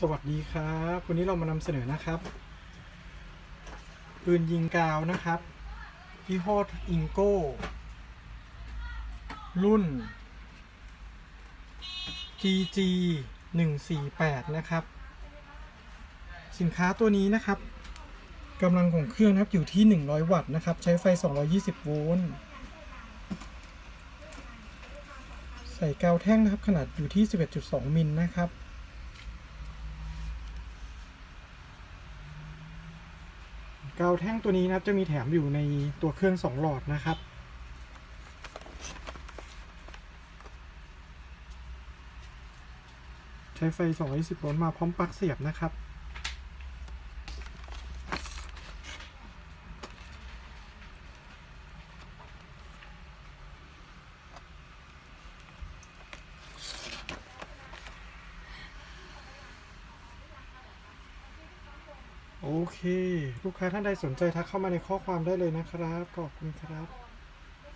สวัสดีครับ วันนี้เรามานำเสนอนะครับ ปืนยิงกาวนะครับยี่ห้ออิงโก้ รุ่น GG 148 นะครับ สินค้าตัวนี้นะครับกำลังของเครื่องนะครับอยู่ที่ 100 วัตต์นะครับ ใช้ไฟ 220 โวลต์ใส่กาวแท่งนะครับ ขนาดอยู่ที่ 11.2 มิลนะครับ กาวแท่งตัวนี้นะครับจะมีแถมอยู่ในตัวเครื่อง 2 หลอดนะครับ ใช้ไฟ 220 โวลต์มาพร้อมปลั๊กเสียบนะครับ โอเค ลูกค้าท่านใดสนใจทักเข้ามาในข้อความได้เลยนะครับ ขอบคุณครับ